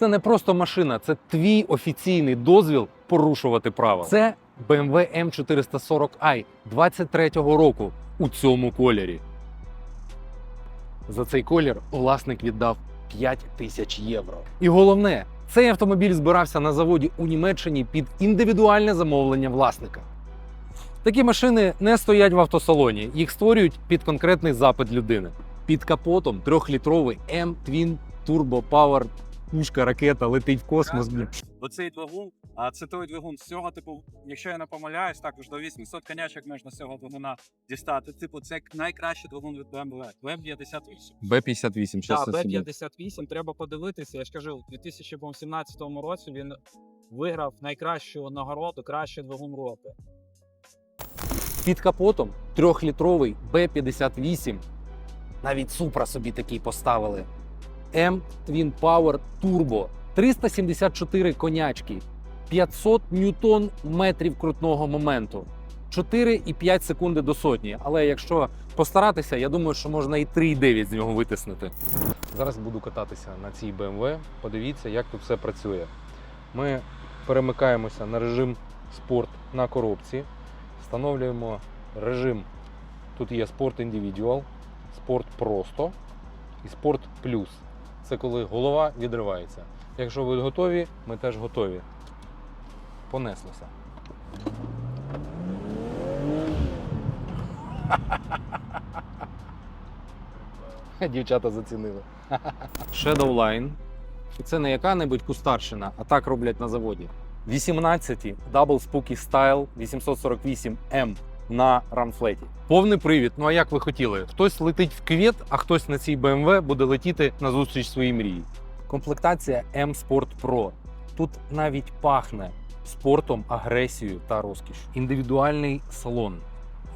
Це не просто машина, це твій офіційний дозвіл порушувати право. Це BMW M440i 23-го року у цьому кольорі. За цей колір власник віддав 5 тисяч євро. І головне, цей автомобіль збирався на заводі у Німеччині під індивідуальне замовлення власника. Такі машини не стоять в автосалоні, їх створюють під конкретний запит людини. Під капотом трьохлітровий M-Twin Turbo Power пушка ракета летить в космос. Оцей двигун, а це той двигун з цього, типу, якщо я не помиляюсь, також до 800 конячок можна з цього двигуна дістати. Типу, це найкращий двигун від BMW. BMW58. Б-58, Так, Б58 треба подивитися. Я ж кажу, у 2017 році він виграв найкращу нагороду, кращий двигун року. Під капотом трьохлітровий Б-58. Навіть Супра собі такий поставили. M Twin Power Turbo. 374 конячки, 500 ньютон метрів крутного моменту, 4,5 секунди до сотні. Але якщо постаратися, я думаю, що можна і 3,9 з нього витиснути. Зараз буду кататися на цій BMW. Подивіться, як тут все працює. Ми перемикаємося на режим спорт на коробці. Встановлюємо режим. Тут є спорт індивідуал, спорт просто і спорт плюс. Це коли голова відривається. Якщо ви готові, ми теж готові. Понеслося. Дівчата зацінили. Shadowline. І це не яка-небудь кустарщина, а так роблять на заводі. 18 Double Spooky Style 848M на рамфлеті. Повний привід. Ну а як ви хотіли? Хтось летить в квіт, а хтось на цій BMW буде летіти на зустріч своїй мрії. Комплектація M Sport Pro. Тут навіть пахне спортом, агресією та розкішю. Індивідуальний салон,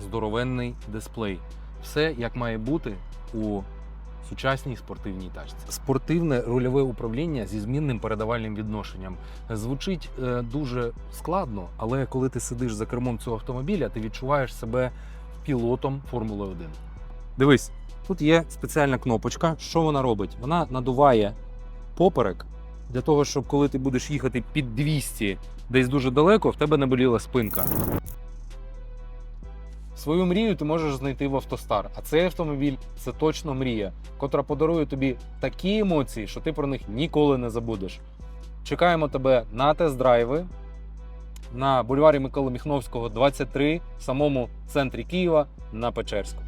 здоровенний дисплей. Все як має бути у сучасній спортивній тачці. Спортивне рульове управління зі змінним передавальним відношенням звучить е, дуже складно, але коли ти сидиш за кермом цього автомобіля, ти відчуваєш себе пілотом Формули 1. Дивись, тут є спеціальна кнопочка. Що вона робить? Вона надуває поперек для того, щоб коли ти будеш їхати під 200 десь дуже далеко, в тебе не боліла спинка. Свою мрію ти можеш знайти в автостар, а цей автомобіль це точно мрія, котра подарує тобі такі емоції, що ти про них ніколи не забудеш. Чекаємо тебе на тест-драйви на бульварі Миколи Міхновського, 23, в самому центрі Києва на Печерську.